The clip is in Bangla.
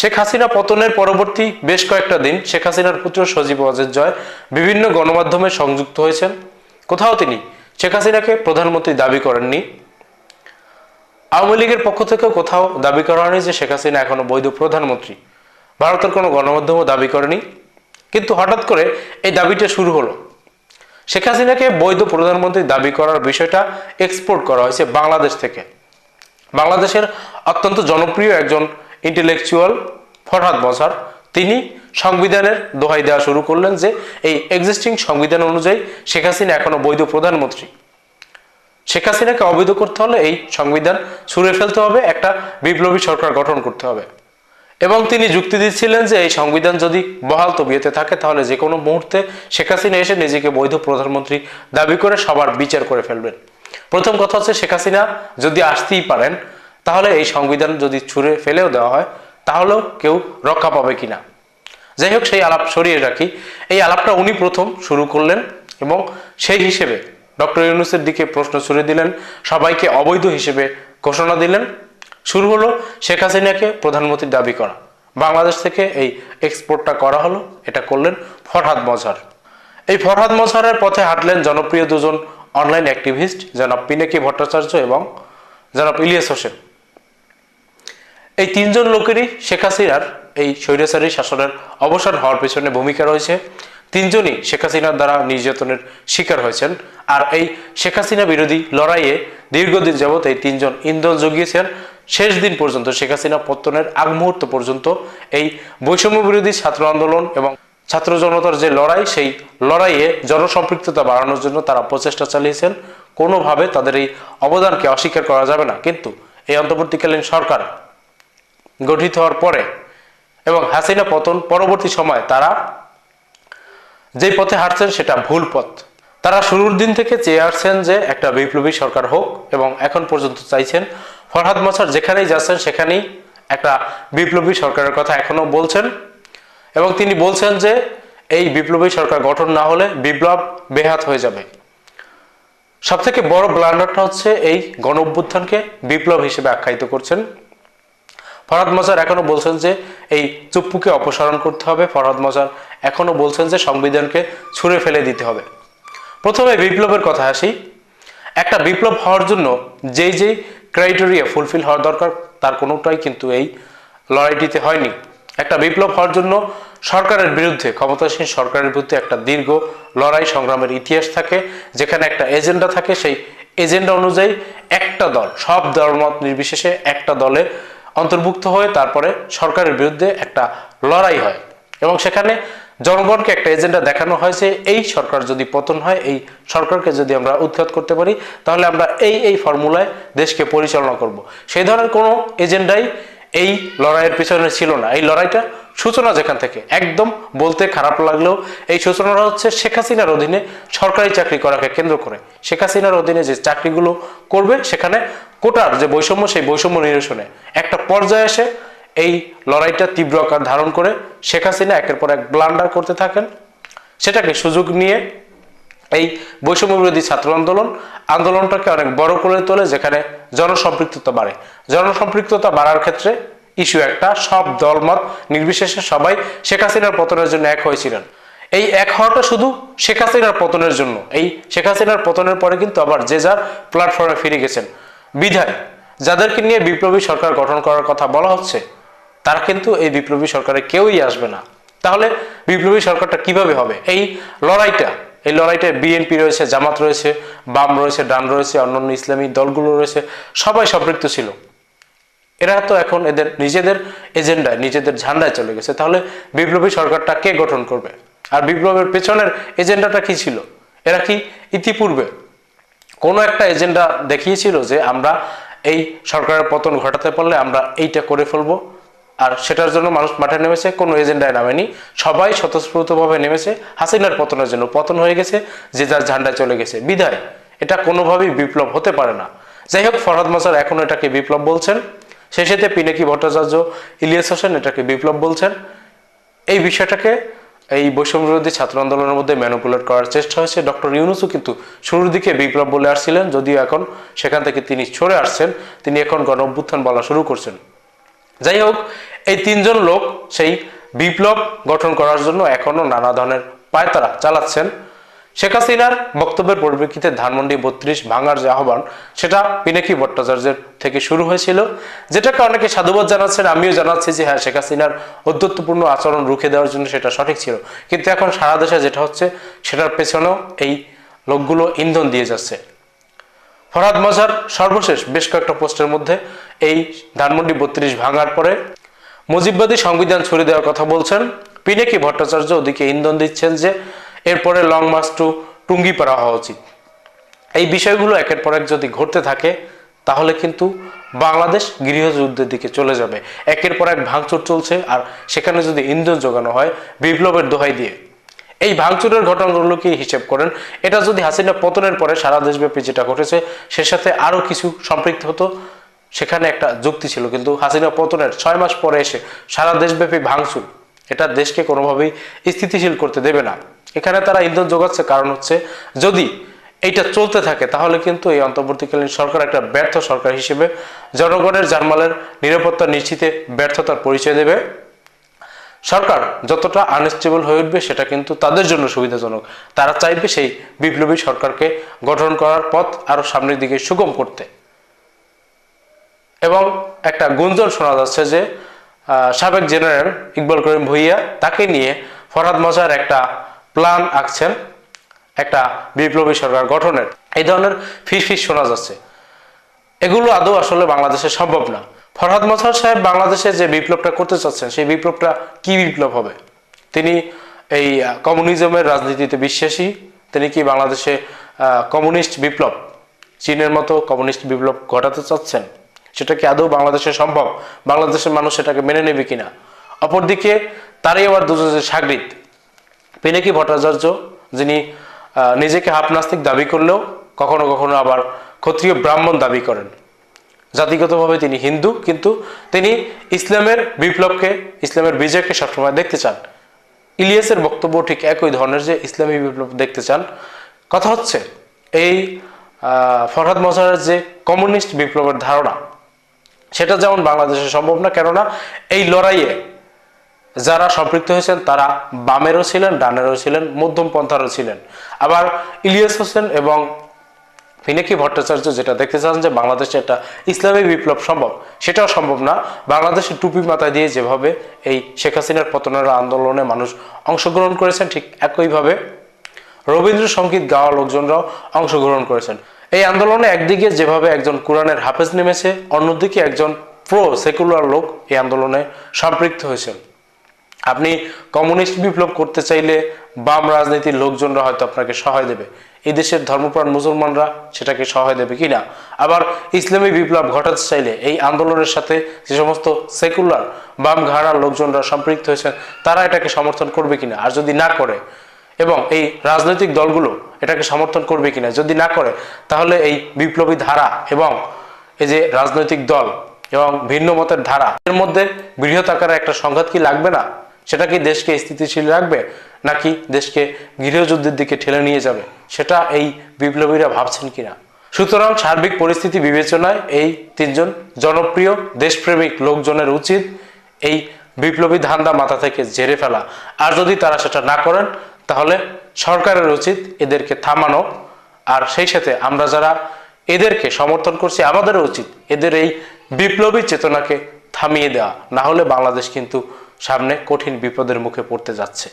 শেখ হাসিনা পতনের পরবর্তী বেশ কয়েকটা দিন শেখ হাসিনার পুত্র সজীব ওয়াজেদ জয় বিভিন্ন গণমাধ্যমে সংযুক্ত হয়েছেন। কোথাও তিনি শেখ হাসিনাকে প্রধানমন্ত্রী দাবি করেননি। আওয়ামী লীগের পক্ষ থেকেও কোথাও দাবি করা হয়নি যে শেখ হাসিনা এখনও বৈধ প্রধানমন্ত্রী। ভারতের কোনো গণমাধ্যমও দাবি করেনি। কিন্তু হঠাৎ করে এই দাবিটা শুরু হলো। শেখ হাসিনাকে বৈধ প্রধানমন্ত্রী দাবি করার বিষয়টা এক্সপোর্ট করা হয়েছে বাংলাদেশ থেকে। বাংলাদেশের অত্যন্ত জনপ্রিয় একজন ইন্টেলেকচুয়াল ফরহাদ মজার। তিনি সংবিধানের দোহাই দেওয়া শুরু করলেন যে এই এক্সিস্টিং সংবিধান অনুযায়ী শেখ হাসিনা এখনও বৈধ প্রধানমন্ত্রী। শেখ হাসিনাকে অবৈধ করতে হলে এই সংবিধান ছুঁড়ে ফেলতে হবে, একটা বিপ্লবী সরকার গঠন করতে হবে। এবং তিনি যুক্তি দিচ্ছিলেন যে এই সংবিধান যদি বহাল তবিয়তে থাকে, তাহলে যে কোনো মুহূর্তে শেখ হাসিনা এসে নিজেকে বৈধ প্রধানমন্ত্রী দাবি করে সবার বিচার করে ফেলবেন। প্রথম কথা হচ্ছে শেখ হাসিনা যদি আসতেই পারেন তাহলে এই সংবিধান যদি ছুঁড়ে ফেলেও দেওয়া হয়, তাহলেও কেউ রক্ষা পাবে কিনা? যাই হোক, সেই আলাপ সরিয়ে রাখি। এই আলাপটা উনি প্রথম শুরু করলেন এবং সেই হিসেবে ডক্টর ইউনুসের দিকে প্রশ্ন ছুড়ে দিলেন, সবাইকে অবৈধ হিসেবে ঘোষণা দিলেন। শুরু হলো শেখ হাসিনাকে প্রধানমন্ত্রীর দাবি করা। বাংলাদেশ থেকে এই এক্সপোর্টটা করা হলো, এটা করলেন ফরহাদ মজহার। এই ফরহাদ মজহারের পথে হাঁটলেন জনপ্রিয় দুজন অনলাইন অ্যাক্টিভিস্ট, জনাব পিনাকি ভট্টাচার্য এবং জনাব ইলিয়াস হোসেন। এই তিনজন লোকেরই শেখ হাসিনার এই স্বৈরাচারী শাসনের অবসান হওয়ার পেছনে ভূমিকা রয়েছে। তিনজনই শেখ হাসিনার দ্বারা নির্যাতনের শিকার হয়েছেন। আর এই শেখ হাসিনা বিরোধী লড়াইয়ে দীর্ঘদিন যাবৎ এই তিনজন ইন্ধন জুগিয়েছেন। শেষ দিন পর্যন্ত শেখ হাসিনা পত্তনের আগ মুহূর্ত পর্যন্ত এই বৈষম্য বিরোধী ছাত্র আন্দোলন এবং ছাত্র জনতার যে লড়াই, সেই লড়াইয়ে জনসম্পৃক্ততা বাড়ানোর জন্য তারা প্রচেষ্টা চালিয়েছেন। কোনোভাবে তাদের এই অবদানকে অস্বীকার করা যাবে না। কিন্তু এই অন্তর্বর্তীকালীন সরকার গঠিত হওয়ার পরে এবং হাসিনা পতন পরবর্তী সময় তারা যেই পথে হাঁটছেন সেটা ভুল পথ। তারা শুরুর দিন থেকে চেয়ে আসছেন যে একটা বিপ্লবী সরকার হোক এবং এখন পর্যন্ত চাইছেন ফরহাদ মাসার যেখানেই যাচ্ছেন সেখানেই একটা বিপ্লবী সরকারের কথা এখনও বলছেন এবং তিনি বলছেন যে এই বিপ্লবী সরকার গঠন না হলে বিপ্লব বেহাত হয়ে যাবে। সব থেকে বড় ব্লান্ডারটা হচ্ছে এই গণ অভ্যুত্থানকে বিপ্লব হিসেবে আখ্যায়িত করছেন। ফরহাদ মজার এখনও বলছেন যে এই চুপ্পুকে অপসারণ করতে হবে। ফরহাদ মজার এখনও বলছেন যে সংবিধানকে ছুঁড়ে ফেলে দিতে হবে। প্রথমে বিপ্লবের কথা আসি। একটা বিপ্লব হওয়ার জন্য যেই যেই ক্রাইটেরিয়া ফুলফিল হওয়ার দরকার, তার কোনোটাই কিন্তু এই লড়াইটিতে হয়নি। একটা বিপ্লব হওয়ার জন্য সরকারের বিরুদ্ধে, ক্ষমতাসীন সরকারের বিরুদ্ধে একটা দীর্ঘ লড়াই সংগ্রামের ইতিহাস থাকে, যেখানে একটা এজেন্ডা থাকে, সেই এজেন্ডা অনুযায়ী একটা দল, সব দলমত নির্বিশেষে একটা দলে অন্তর্ভুক্ত হয়ে, তারপরে সরকারের বিরুদ্ধে একটা লড়াই হয়। এবং সেখানে জনগণকে একটা এজেন্ডা দেখানো হয়েছে, এই সরকার যদি পতন হয়, এই সরকারকে যদি আমরা উৎখাত করতে পারি, তাহলে আমরা এই এই ফর্মুলায় দেশকে পরিচালনা করব। সেই ধরনের কোনো এজেন্ডাই এই লড়াইয়ের পিছনে ছিল না। এই লড়াইটা সূচনা যেখান থেকে। একদম বলতে খারাপ লাগলেও এই সূচনাটা হচ্ছে শেখ হাসিনার অধীনে সরকারি চাকরি করাকে কেন্দ্র করে। শেখ হাসিনার অধীনে যে চাকরিগুলো করবে, সেখানে কোটার যে বৈষম্য, সেই বৈষম্য নিরসনে একটা পর্যায়ে এসে এই লড়াইটা তীব্র আকার ধারণ করে শেখ হাসিনা একের পর এক ব্লান্ডার করতে থাকেন। সেটাকে সুযোগ নিয়ে এই বৈষম্য বিরোধী ছাত্র আন্দোলন, আন্দোলনটাকে অনেক বড় করে তোলে যেখানে জনসম্পৃক্ততা বাড়ে। জনসম্পৃক্ততা বাড়ার ক্ষেত্রে ইস্যু একটা, সব দলমত নির্বিশেষে সবাই শেখ হাসিনার পতনের জন্য এক হয়েছিলেন। এই এক হওয়াটা শুধু শেখ হাসিনার পতনের জন্য, এই শেখ হাসিনার পতনের পরে কিন্তু আবার যে যার প্ল্যাটফর্মে ফিরে গেছেন। বিধায়, যাদেরকে নিয়ে বিপ্লবী সরকার গঠন করার কথা বলা হচ্ছে, তারা কিন্তু এই বিপ্লবী সরকারে কেউই আসবে না। তাহলে বিপ্লবী সরকারটা কীভাবে হবে? এই লড়াইটা এই লড়াইটায় বিএনপি রয়েছে, জামাত রয়েছে, বাম রয়েছে, ডান রয়েছে, অন্যান্য ইসলামী দলগুলো রয়েছে, সবাই সম্পৃক্ত ছিল। এরা তো এখন এদের নিজেদের এজেন্ডায়, নিজেদের ঝান্ডায় চলে গেছে। তাহলে বিপ্লবী সরকারটা কে গঠন করবে? আর বিপ্লবের পেছনের এজেন্ডাটা কি ছিল? এরা কি ইতিপূর্বে কোনো একটা এজেন্ডা দেখিয়েছিল যে আমরা এই সরকারের পতন ঘটাতে পারলে আমরা এইটা করে ফেলব? আর সেটার জন্য মানুষ মাঠে নেমেছে, কোনো এজেন্ডায় নামেনি। সবাই স্বতঃস্ফূর্তভাবে নেমেছে। হাসিনার পতনের জন্য পতন হয়ে গেছে, যে যার ঝান্ডায় চলে গেছে। বিদায়। এটা কোনোভাবেই বিপ্লব হতে পারে না। যাই হোক, ফরহাদ মাসার এখন এটাকে বিপ্লব বলছেন। সাথে পিনাকি ভট্টাচার্য, ইলিয়াস হোসেন এটাকে বিপ্লব বলছেন। এই বিষয়টাকে এই বৈষম্য বিরোধী ছাত্র আন্দোলনের মধ্যে ম্যানুপুলেট করার চেষ্টা হয়েছে। ডক্টর ইউনুসও কিন্তু শুরুর দিকে বিপ্লব বলে আসছিলেন, যদিও এখন সেখান থেকে তিনি সরে আসছেন। তিনি এখন গণ অভ্যুত্থান বলা শুরু করছেন। যাই হোক এই তিনজন লোক সেই বিপ্লব গঠন করার জন্য এখনও নানা ধরনের পায়তারা চালাচ্ছেন। শেখ হাসিনার বক্তব্যের পরিপ্রেক্ষিতে ধানমন্ডি বত্রিশ ভাঙার যে আহ্বান, সেটা পিনাকি ভট্টাচার্যের থেকে শুরু হয়েছিল। যেটাকে অনেকে সাধুবাদ জানাচ্ছেন, আমিও জানাচ্ছি যে হ্যাঁ শেখ হাসিনার অধ্যত্বপূর্ণ আচরণ রুখে দেওয়ার জন্য সেটা সঠিক ছিল। কিন্তু এখন সারা দেশে যেটা হচ্ছে, সেটার পেছনেও এই লোকগুলো ইন্ধন দিয়ে যাচ্ছে। ফরহাদ মজার সর্বশেষ বেশ কয়েকটা পোস্টের মধ্যে এই ধানমন্ডি বত্রিশ ভাঙার পরে মুজিববাদী সংবিধান ছড়িয়ে দেওয়ার কথা বলছেন। পিনাকি ভট্টাচার্য ওদিকে ইন্ধন দিচ্ছেন যে এরপরে লং মার্চ টু টুঙ্গিপাড়া হওয়া উচিত। এই বিষয়গুলো একের পর এক যদি ঘটতে থাকে, তাহলে কিন্তু বাংলাদেশ গৃহযুদ্ধের দিকে চলে যাবে। একের পর এক ভাঙচুর চলছে আর সেখানে যদি ইন্ধন যোগানো হয়, বিপ্লবের দোহাই দিয়ে। এই ভাঙচুরের ঘটনাগুলো কি হিসেব করেন। এটা যদি হাসিনা পতনের পরে সারা দেশব্যাপী যেটা ঘটেছে, সে সাথে আরও কিছু সম্পৃক্ত হতো। সেখানে একটা যুক্তি ছিল, কিন্তু হাসিনা পতনের ছয় মাস পরে এসে সারা দেশব্যাপী ভাঙচুর। এটা দেশকে কোনোভাবেই স্থিতিশীল করতে দেবে না। এখানে তারা ইন্ধন যোগাচ্ছে, কারণ হচ্ছে যদি এইটা চলতে থাকে, তাহলে কিন্তু এই অন্তর্বর্তীকালীন সরকার একটা ব্যর্থ সরকার হিসেবে জনগণের জানমালের নিরাপত্তা নিশ্চিতে ব্যর্থতার পরিচয় দেবে। সরকার যতটা আনস্টেবল হয়ে উঠবে, সেটা কিন্তু তাদের জন্য সুবিধাজনক। তারা চাইবে সেই বিপ্লবী সরকারকে গঠন করার পথ আরও সামনের দিকে সুগম করতে। এবং একটা গুঞ্জন শোনা যাচ্ছে যে সাবেক জেনারেল ইকবাল করিম ভুইয়া তাকে নিয়ে ফরহাদ মজার একটা প্ল্যান আঁকছেন, একটা বিপ্লবী সরকার গঠনের। এই ধরনের ফিস ফিস শোনা যাচ্ছে। এগুলো আদৌ আসলে বাংলাদেশে সম্ভব না। ফরহাদ মজার সাহেব বাংলাদেশে যে বিপ্লবটা করতে চাচ্ছেন, সেই বিপ্লবটা কি বিপ্লব হবে? তিনি এই কমিউনিজমের রাজনীতিতে বিশ্বাসী। তিনি কি বাংলাদেশে কমিউনিস্ট বিপ্লব, চীনের মতো কমিউনিস্ট বিপ্লব ঘটাতে চাচ্ছেন? সেটা কি আদৌ বাংলাদেশে সম্ভব? বাংলাদেশের মানুষ সেটাকে মেনে নেবে কিনা? অপরদিকে, তারই আবার দুজন যে সাগরিত পিনাকি ভট্টাচার্য, যিনি নিজেকে হাফ নাস্তিক দাবি করলেও কখনো কখনো আবার ক্ষত্রিয় ব্রাহ্মণ দাবি করেন। জাতিগতভাবে তিনি হিন্দু, কিন্তু তিনি ইসলামের বিপ্লবকে, ইসলামের বিজয়কে সবসময় দেখতে চান। ইলিয়াসের বক্তব্য ঠিক একই ধরনের যে ইসলামী বিপ্লব দেখতে চান। কথা হচ্ছে, এই ফরহাদ মজারের যে কমিউনিস্ট বিপ্লবের ধারণা সেটা যেমন বাংলাদেশে সম্ভব না, কেননা এই লড়াইয়ে যারা সম্পৃক্ত হয়েছেন, তারা বামেরও ছিলেন, ডানেরও ছিলেন, মধ্যম পন্থারও ছিলেন। আবার ইলিয়াস হোসেন এবং ফিনেকি ভট্টাচার্য যেটা দেখতে চান যে বাংলাদেশে একটা ইসলামী বিপ্লব সম্ভব, সেটাও সম্ভব না। বাংলাদেশে টুপি মাথায় দিয়ে যেভাবে এই শেখ হাসিনার পতনের আন্দোলনে মানুষ অংশগ্রহণ করেছেন, ঠিক একইভাবে রবীন্দ্রসঙ্গীত গাওয়া লোকজনরাও অংশগ্রহণ করেছেন। এই আন্দোলনে একদিকে যেভাবে একজন কোরআনের হাফেজ নেমেছে, অন্যদিকে একজন প্রো সেকুলার লোক এই আন্দোলনে সম্পৃক্ত হয়েছেন। আপনি কমিউনিস্ট বিপ্লব করতে চাইলে বাম রাজনীতির লোকজনরা হয়তো আপনাকে সহায় দেবে। এই দেশের ধর্মপ্রাণ মুসলমানরা সেটাকে সহায় দেবে কিনা আবার ইসলামী বিপ্লব ঘটাতে চাইলে এই আন্দোলনের সাথে যে সমস্ত সেকুলার বাম ঘাড়ার লোকজনরা সম্পৃক্ত হয়েছেন, তারা এটাকে সমর্থন করবে কিনা আর যদি না করে এবং এই রাজনৈতিক দলগুলো এটাকে সমর্থন করবে কিনা যদি না করে, তাহলে এই বিপ্লবী ধারা এবং এই যে রাজনৈতিক দল এবং ভিন্ন মতের ধারা, এর মধ্যে বৃহৎ আকারে একটা সংঘাত কি লাগবে না? সেটা কি দেশকে স্থিতিশীল রাখবে নাকি দেশকে গৃহযুদ্ধের দিকে ঠেলে নিয়ে যাবে? সেটা এই বিপ্লবীরা ভাবছেন কিনা? সুতরাং সার্বিক পরিস্থিতি বিবেচনায় এই তিনজন জনপ্রিয় দেশপ্রেমিক লোকজনের উচিত এই বিপ্লবী ধান্দা মাথা থেকে ঝেড়ে ফেলা। আর যদি তারা সেটা না করেন তাহলে সরকারের উচিত এদেরকে থামানো। আর সেই সাথে আমরা যারা এদেরকে সমর্থন করছি, আমাদেরও উচিত এদের এই বিপ্লবী চেতনাকে থামিয়ে দেওয়া। না হলে বাংলাদেশ কিন্তু সামনে কঠিন বিপদের মুখে পড়তে যাচ্ছে।